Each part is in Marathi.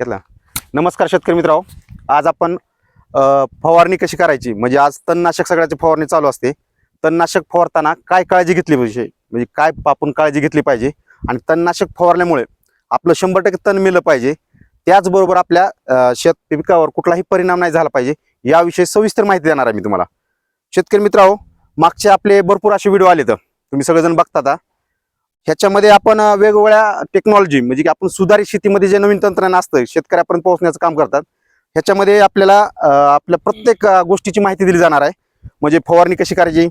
घेतला. नमस्कार शेतकरी मित्रांनो. आज आपण फवारणी कशी करायची? म्हणजे आज तणनाशक सगळ्याची फवारणी चालू असते. तणनाशक फवारताना काय काळजी घेतली पाहिजे? म्हणजे काय आपण काळजी घेतली पाहिजे? आणि तणनाशक फवारल्यामुळे आपलं शंभर टक्के तण मिळलं पाहिजे. त्याचबरोबर आपल्या शेत पिकावर कुठलाही परिणाम नाही झाला पाहिजे. याविषयी सविस्तर माहिती देणार आहे मी तुम्हाला. शेतकरी मित्रांनो मागचे आपले भरपूर असे व्हिडिओ आले तर तुम्ही सगळेजण बघता आता. ह्याच्यामध्ये आपण वेगवेगळ्या टेक्नॉलॉजी म्हणजे की आपण सुधारित शेतीमध्ये जे नवीन तंत्रज्ञान असतं शेतकऱ्यापर्यंत पोहोचण्याचं काम करतात ह्याच्यामध्ये आपल्याला आपल्या प्रत्येक गोष्टीची माहिती दिली जाणार आहे. म्हणजे फवारणी कशी करायची?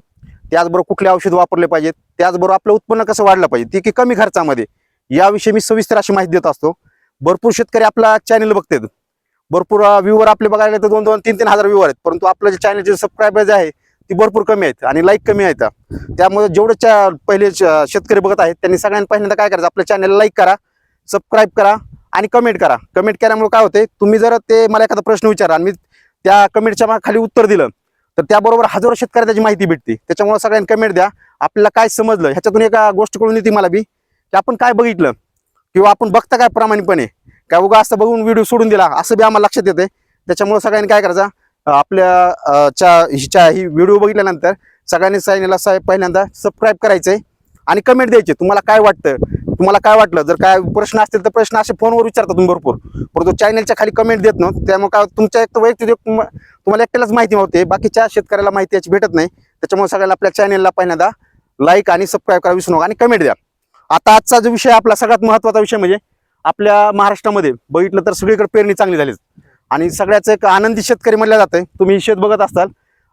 त्याचबरोबर कुठले औषध वापरले पाहिजेत? त्याचबरोबर आपलं उत्पन्न कसं वाढलं पाहिजे? ते की कमी खर्चामध्ये. याविषयी मी सविस्तर अशी माहिती देत असतो. भरपूर शेतकरी आपला चॅनल बघतात. भरपूर व्ह्यूवर आपले बघायला तर दोन दोन तीन तीन हजार व्ह्यूवर आहेत. परंतु आपलं जे चॅनलचे सबस्क्रायबर्स आहे ती भरपूर कमी आहेत आणि लाईक कमी आहेत. त्यामुळे जेवढं च्या पहिले श- शेतकरी बघत आहेत त्यांनी सगळ्यांनी पहिल्यांदा काय करायचं आपल्या चॅनलला लाईक करा सबस्क्राईब करा आणि कमेंट करा. कमेंट केल्यामुळे काय होते तुम्ही जर ते मला एखादा प्रश्न विचारा आणि मी त्या कमेंटच्या खाली उत्तर दिलं तर त्याबरोबर हजारो शेतकऱ्या त्याची माहिती भेटते. त्याच्यामुळे सगळ्यांनी कमेंट द्या. आपल्याला काय समजलं ह्याच्यातून एका गोष्ट कळून येते मला बी की आपण काय बघितलं किंवा आपण बघता काय प्रामाणिकपणे काय उगा असं बघून व्हिडिओ सोडून दिला असं बी आम्हाला लक्षात येते त्याच्यामुळे सगळ्यांनी काय करायचं आपल्या च्या हिच्या ही व्हिडिओ बघितल्यानंतर सगळ्यांनी चॅनलला साहेब पहिल्यांदा सबस्क्राईब करायचंय आणि कमेंट द्यायचे. तुम्हाला काय वाटतं? तुम्हाला काय वाटलं? जर काय प्रश्न असतील तर प्रश्न असे फोनवर विचारता तुम्ही भरपूर. परंतु चॅनलच्या खाली कमेंट देत ना त्यामुळे काय तुमच्या एक वैयक्तिक तुम्हाला एकट्यालाच माहिती होते बाकीच्या शेतकऱ्याला माहिती याची भेटत नाही. त्याच्यामुळे सगळ्याला आपल्या चॅनलला पहिल्यांदा लाईक आणि सबस्क्राईब करा विसरू नका आणि कमेंट द्या. आता आजचा जो विषय आपला सगळ्यात महत्त्वाचा विषय म्हणजे आपल्या महाराष्ट्रामध्ये बघितलं तर सगळीकडे पेरणी चांगली झाली आणि सगळ्याच एक आनंदी शेतकरी म्हणलं जातंय. तुम्ही शेत बघत असाल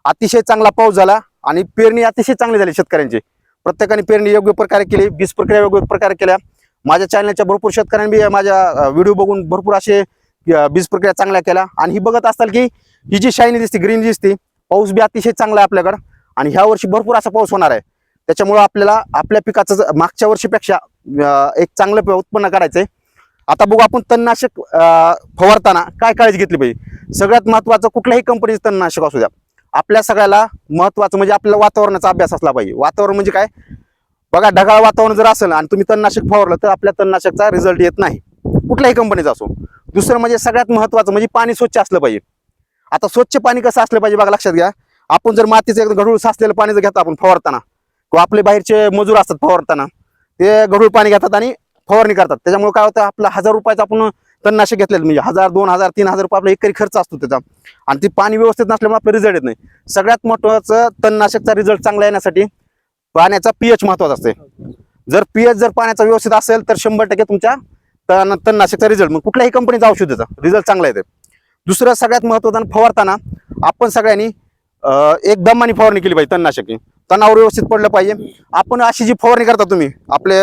अतिशय चांगला पाऊस झाला आणि पेरणी अतिशय चांगली झाली शेतकऱ्यांची. प्रत्येकाने पेरणी योग्य प्रकारे केली बीज प्रक्रिया योग्य प्रकारे केल्या. माझ्या चॅनलच्या भरपूर शेतकऱ्यांनी बी माझ्या व्हिडिओ बघून भरपूर असे अं, बीज प्रक्रिया चांगल्या केल्या. आणि ही बघत असाल की ही जी शाईनी दिसते ग्रीन दिसते पाऊस बी अतिशय चांगला आहे आपल्याकडं. आणि ह्या वर्षी भरपूर असा पाऊस होणार आहे. त्याच्यामुळं आपल्याला आपल्या पिकाचं मागच्या वर्षीपेक्षा एक चांगलं प- उत्पन्न आहे आता बघू आपण तणनाशक फवारताना काय काळजी घेतली पाहिजे? सगळ्यात महत्वाचं कुठल्याही कंपनीचं तणनाशक असू द्या. आपल्या सगळ्याला महत्वाचं म्हणजे आपल्याला वातावरणाचा अभ्यास असला पाहिजे. वातावरण म्हणजे काय? बघा ढगाळ वातावरण जर असेल आणि तुम्ही तणनाशक फवारलं तर आपल्या तणनाशकचा रिझल्ट येत नाही. कुठल्याही कंपनीचा असो. दुसरं म्हणजे सगळ्यात महत्वाचं म्हणजे पाणी स्वच्छ असलं पाहिजे. आता स्वच्छ पाणी कसं असलं पाहिजे बघा लक्षात घ्या. आपण जर मातीचं एकदम गढूळ साचलेलं पाणी जर घेतो आपण फवारताना किंवा आपले बाहेरचे मजूर असतात फवारताना ते गढूळ पाणी घेतात आणि फवारणी करतात. त्याच्यामुळे काय होतं आपला हजार रुपयाचं आपण तणनाशक घेतलेलं म्हणजे हजार दोन हजार तीन हजार रुपये आपला एकरी खर्च असतो त्याचा. आणि ती पाणी व्यवस्थित नसल्यामुळे आपला रिझल्ट येत नाही. सगळ्यात महत्वाचं तणनाशकचा रिझल्ट चांगला येण्यासाठी पाण्याचा पीएच महत्त्वाचा असते. जर पीएच जर पाण्याचा व्यवस्थित असेल तर शंभर टक्के तुमच्या तण तणनाशकचा रिझल्ट मग कुठल्याही कंपनीचा औषधाचा रिझल्ट चांगला येते. दुसरं सगळ्यात महत्वाचं फवारताना आपण सगळ्यांनी एक दमाने फवारणी केली पाहिजे तणनाशकी तणावर व्यवस्थित पडलं पाहिजे. आपण अशी जी फवारणी करता तुम्ही आपले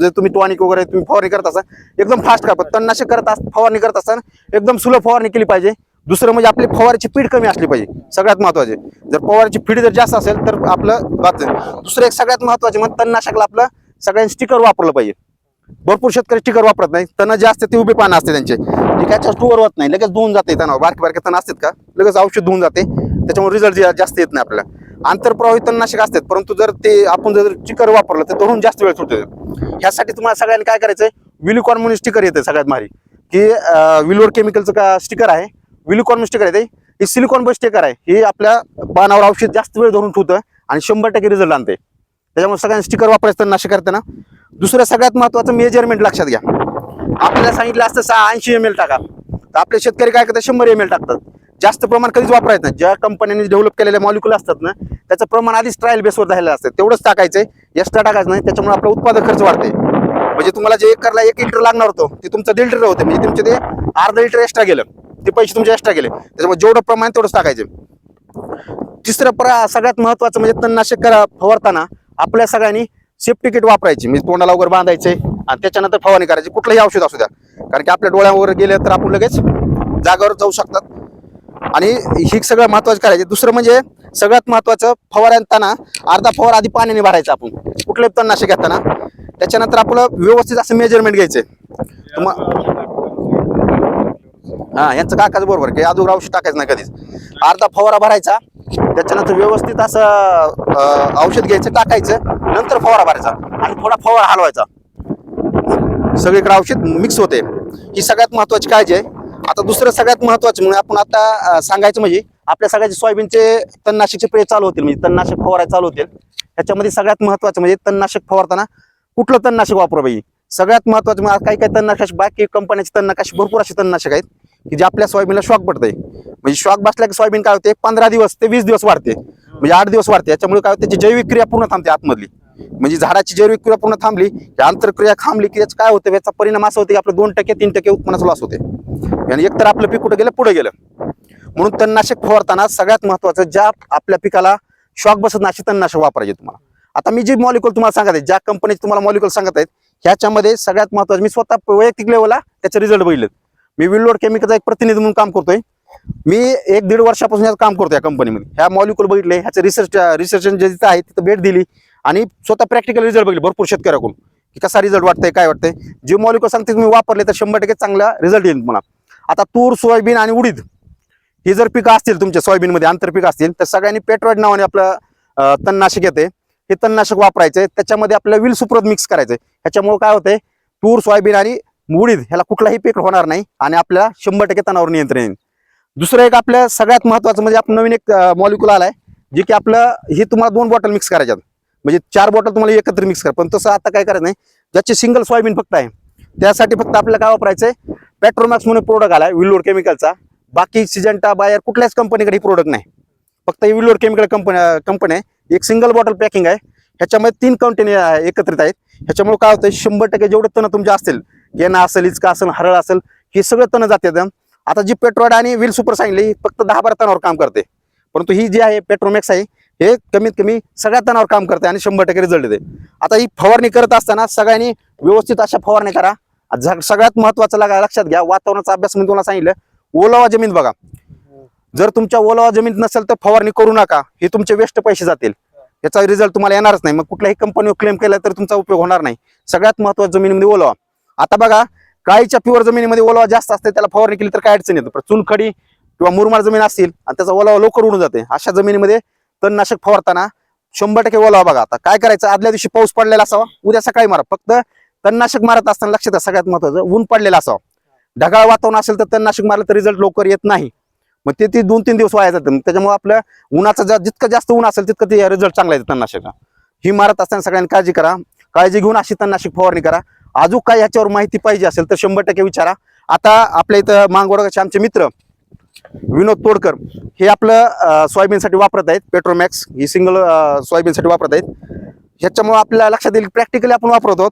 जे तुम्ही टॉनिक वगैरे तुम्ही फवारणी करत असाल एकदम फास्ट करा पण तणनाशक करत अस फवारणी करत असताना एकदम सुलभ फवारणी केली पाहिजे. दुसरं म्हणजे आपली फवारीची पीठ कमी असली पाहिजे सगळ्यात महत्त्वाचे. जर फवारीची पीठ जर जास्त असेल तर आपलं बात दुसरं एक सगळ्यात महत्त्वाचे म्हणजे तणनाशकला आपलं सगळ्यांनी स्टिकर वापरलं पाहिजे. भरपूर शेतकरी स्टिकर वापरत नाही तण जे असते ते उभे पानं असते त्यांचे. जे काय स्टोअर होत नाही लगेच धुवून जाते तणावर बारके बारके तण असतात का? लगेच औषध धुवून जाते. त्याच्यामुळे रिझल्ट जास्त येत नाही आपल्याला. आंतरप्रवाही तणनाशक असतात परंतु जर ते आपण जर स्टिकर वापरलं तर धरून जास्त वेळ सुटते ह्यासाठी तुम्हाला सगळ्यांनी काय करायचंय? विलिकॉन म्हणून स्टिकर येते सगळ्यात भारी की विलोर केमिकलचं का स्टिकर आहे? विलिकॉन स्टिकर येते. हे सिलिकॉन बस स्टिकर आहे. हे आपल्या पानावर औषध जास्त वेळ धरून ठेवतं आणि शंभर टक्के रिझल्ट आणते. त्याच्यामुळे सगळ्यांनी स्टिकर वापरायचं तणनाशक करताना. दुसरं सगळ्यात महत्वाचं मेजरमेंट लक्षात घ्या. आपल्याला सांगितलं असतं सहा ऐंशी एम एल टाका. तर आपले शेतकरी काय करतात? शंभर एम एल टाकतात. जास्त प्रमाण कधीच वापरायचं नाही. ज्या कंपन्यांनी डेव्हलप केलेले मॉलिक्युल असतात ना त्याचं प्रमाण आधीच ट्रायल बेसवर झालेलं असतं. तेवढंच टाकायचंय. एक्स्ट्रा टाकायचं नाही त्याच्यामुळे आपला उत्पादन खर्च वाढते म्हणजे तुम्हाला जे एकरला एक लिटर लागणार होतं ते तुमचं दीड लिटर होते. म्हणजे तुमचे ते अर्धा लिटर एक्स्ट्रा गेलं. ते पैसे तुमचे एक्स्ट्रा गेले. त्याच्यामुळे जेवढं प्रमाण आहे तेवढंच टाकायचे. तिसरं प्र सगळ्यात महत्वाचं म्हणजे तणनाशक करा फवारताना आपल्या सगळ्यांनी सेफ्टी किट वापरायची. म्हणजे तोंडाला वगैरे बांधायचे आणि त्याच्यानंतर फवारणी करायची. कुठलंही औषध असू द्या. कारण की आपल्या डोळ्यावर गेलं तर आपण लगेच जागावर जाऊ शकतात. आणि ही सगळं महत्वाचं करायचे. दुसरं म्हणजे सगळ्यात महत्वाचं फवारताना अर्धा फवार आधी पाण्याने भरायचं आपण. कुठले तणनाशक घेताना. त्याच्यानंतर आपलं व्यवस्थित असं मेजरमेंट घ्यायचं तुम्हा हा यांचं काकाच बरोबर की अजून औषध टाकायचं नाही कधीच. अर्धा फवारा भरायचा. त्याच्यानंतर व्यवस्थित असं औषध घ्यायचं टाकायचं. नंतर फवारा भरायचा. आणि थोडा फवारा हलवायचा. सगळीकडे औषध मिक्स होते. ही सगळ्यात महत्वाची काळजी आहे. आता दुसरं सगळ्यात महत्वाचं म्हणजे आपण आता सांगायचं म्हणजे आपल्या सगळ्याचे सोयाबीनचे तणनाशकचे प्रयोग चालू होतील म्हणजे तणनाशक फवारायला चालू होतील. ह्याच्यामध्ये सगळ्यात महत्वाचं म्हणजे तणनाशक फवारताना कुठलं तणनाशक वापरा पाहिजे सगळ्यात महत्वाचं म्हणजे काही काही तणनाशक बाकी कंपन्याचे तणनाशक भरपूर असे तणनाशक आहेत की जे आपल्या सोयाबीनला शॉक पडतंय. म्हणजे शॉक बसल्या की सोयाबीन काय होते? पंधरा दिवस ते वीस दिवस वाढते. म्हणजे आठ दिवस वाढते. याच्यामुळे काय होते? जैविक क्रिया पूर्ण थांबते आतमधली. म्हणजे झाडाची जैविक क्रिया पूर्ण थांबली की आंतरक्रिया थांबली की याचं काय होतं? याचा परिणाम असा होतो की आपलं दोन टक्के तीन टक्के उत्पन्नाचा लॉस होते. आणि एकतर आपलं पीक कुठं गेलं? पुढे गेलं. म्हणून तणनाशक फवारताना सगळ्यात महत्वाचं ज्या आपल्या पिकाला शॉक बसत नाही अशी तणनाशक वापरायचे तुम्हाला. आता मी जी मॉलिक्युल तुम्हाला सांगत आहे ज्या कंपनीचे तुम्हाला मॉलिक्युल सांगत आहेत ह्याच्यामध्ये सगळ्यात महत्वाचं मी स्वतः वैयक्तिक लेवलला त्याचे रिझल्ट बघितले मी विल्लोड केमिकलचा एक प्रतिनिधी म्हणून काम करतोय. मी एक दीड वर्षापासून याचं काम करतो या कंपनीमध्ये ह्या मॉलिक्युल बघितले ह्याचे रिसर्च रिसर्च जे जिथं आहे तिथं भेट दिली आणि स्वतः प्रॅक्टिकल रिझल्ट बघितले भरपूर शेतकऱ्याकडून. की कसा रिझल्ट वाटतंय काय वाटतंय. जे मॉलिक्युल सांगते तुम्ही वापरले तर शंभर टक्के चांगला रिझल्ट येईल तुम्हाला. आता तूर सोयाबीन आणि उडीद हे जर पिकं असतील तुमच्या सोयाबीनमध्ये आंतरपिकं असतील तर सगळ्यांनी पेट्रॉइड नावाने आपलं तणनाशक येते. हे तणनाशक वापरायचे त्याच्यामध्ये आपल्याला विल सुप्रत मिक्स करायचं ह्याच्यामुळे काय होतंय? तूर सोयाबीन आणि उडीद ह्याला कुठलाही पीक होणार नाही आणि आपल्याला शंभर टक्के तणावर नियंत्रण येईल. दुसरं एक आपल्या सगळ्यात महत्वाचं म्हणजे आपण नवीन एक मॉलिक्युल आलाय जे की आपलं हे तुम्हाला दोन बॉटल मिक्स करायच्यात. म्हणजे चार बॉटल तुम्हाला एकत्र मिक्स करा. पण तसं आता काय करायचं नाही. ज्याचे सिंगल सोयाबीन फक्त आहे त्यासाठी फक्त आपल्याला काय वापरायचंय? पेट्रोमॅक्स म्हणून प्रोडक्ट आलाय विल्लोड केमिकलचा बाकी सिजंटा बायर कुठल्याच कंपनीकडे प्रोडक्ट नाही. फक्त हे केमिकल कंपनी कंपनी आहे. एक सिंगल बॉटल पॅकिंग आहे. ह्याच्यामध्ये तीन कंटेनर एकत्रित आहेत. ह्याच्यामुळे काय होतं शंभर टक्के जेवढे तण तुमचे असतील गेना असेल इचका असेल हरळ असेल हे सगळं तण जाते आता जी पेट्रोड आणि विल सुपर सांगितली फक्त दहा बारा तणावर काम करते. परंतु ही जी आहे पेट्रोमॅक्स आहे हे कमीत कमी सगळ्या तणावर काम करते आणि शंभर टक्के रिझल्ट देते. आता ही फवारणी करत असताना सगळ्यांनी व्यवस्थित अशा फवारणी करा. सगळ्यात महत्वाचं लागा लक्षात घ्या वातावरणाचा अभ्यास मी तुम्हाला सांगितलं ओलावा जमीन बघा. जर तुमच्या ओलावा जमीन नसेल तर फवारणी करू नका. हे तुमचे वेस्ट पैसे जातील. याचा रिझल्ट तुम्हाला येणारच नाही. मग कुठल्याही कंपनीवर क्लेम केला तर तुमचा उपयोग होणार नाही. सगळ्यात महत्वाचं जमिनीमध्ये ओलावा. आता बघा काळीच्या प्युअर जमिनीमध्ये ओलावा जास्त असते त्याला फवारणी केली तर काय अडचण येतं? चुनखडी किंवा मुरमाड जमीन असतील आणि त्याचा ओलावा लवकर उडून जाते. अशा जमिनीमध्ये तणनाशक फवारताना शंभर टक्के ओलावा बघा. आता काय करायचं? आदल्या दिवशी पाऊस पडलेला असावा. उद्या सकाळी मारा. फक्त तणनाशक मारत असताना लक्षात सगळ्यात महत्वाचं ऊन पडलेलं असावं. ढगाळ वातावरण असेल तर तणनाशक मारलं तर रिझल्ट लवकर येत नाही. मग ते ती दोन तीन दिवस वाया जातात. त्याच्यामुळे आपलं उन्हाचा जा- जितकं जास्त ऊन असेल तितकं ते रिझल्ट चांगला येतं तणनाशक ही मारत असताना सगळ्यांनी काळजी करा. काळजी घेऊन अशी तणनाशक फवारणी करा. अजून काय याच्यावर माहिती पाहिजे असेल तर शंभर टक्के विचारा. आता आपल्या इथं मांगवडगाचे आमचे मित्र विनोद तोडकर हे आपलं सोयाबीनसाठी वापरत आहेत. पेट्रोमॅक्स ही सिंगल सोयाबीनसाठी वापरत आहेत. ह्याच्यामुळे आपल्याला लक्षात येईल प्रॅक्टिकली आपण वापरत आहोत.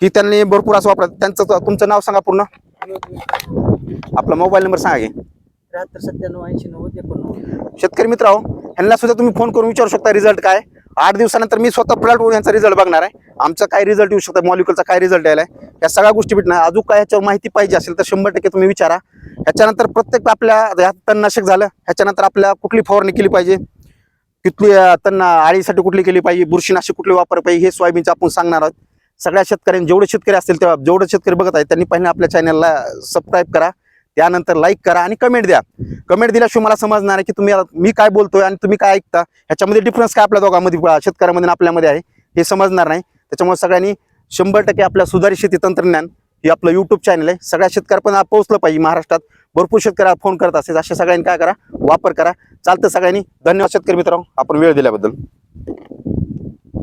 की त्यांनी भरपूर असं वापरत त्यांचं तुमचं नाव सांगा पूर्ण. आपला मोबाईल नंबर सांगा की. त्र्याहत्तर सत्त्याण्णव ऐंशी नव्वद एकोणनव्वद. शेतकरी मित्र आहो ह्यांना सुद्धा तुम्ही फोन करून विचारू शकता रिझल्ट काय. आठ दिवसानंतर मी स्वतः प्लॉटवर यांचा रिझल्ट बघणार आहे. आमचा काय रिझल्ट येऊ शकतो मॉलिक्युलचा काय रिझल्ट यायला या सगळ्या गोष्टी भेटणार. अजून काय ह्याच्यावर माहिती पाहिजे असेल तर शंभर टक्के तुम्ही विचारा. ह्याच्यानंतर प्रत्येक आपल्या तणनाशक झालं ह्याच्यानंतर आपल्या कुठली फवारणी केली पाहिजे. कितली अं, तण आळीसाठी कुठली केली पाहिजे बुरशीनाशक कुठली वापर पाहिजे हे सोयाबीनचं आपण सांगणार आहोत. सगळ्या शेतकऱ्यांनी जेवढे शेतकरी असतील तेव्हा जेवढे शेतकरी बघत आहेत त्यांनी पहिले आपल्या चॅनलला सबस्क्राईब करा. त्यानंतर लाईक करा आणि कमेंट द्या. कमेंट दिल्याशिवाय मला समजणार आहे की तुम्ही मी काय बोलतोय आणि तुम्ही काय ऐकता. ह्याच्यामध्ये डिफरन्स काय आपल्या दोघांमध्ये शेतकऱ्यामध्ये आपल्यामध्ये आहे हे समजणार नाही. त्याच्यामुळे सगळ्यांनी शंभर टक्के आपल्या सुधारित शेती तंत्रज्ञान हे आपलं युट्यूब चॅनल आहे. सगळ्या शेतकऱ्यापर्यंत पोहोचलं पाहिजे महाराष्ट्रात. भरपूर शेतकऱ्या फोन करत असेल अशा सगळ्यांनी काय करा? वापर करा. चालतं सगळ्यांनी. धन्यवाद शेतकरी मित्रांनो. आपण वेळ दिल्याबद्दल.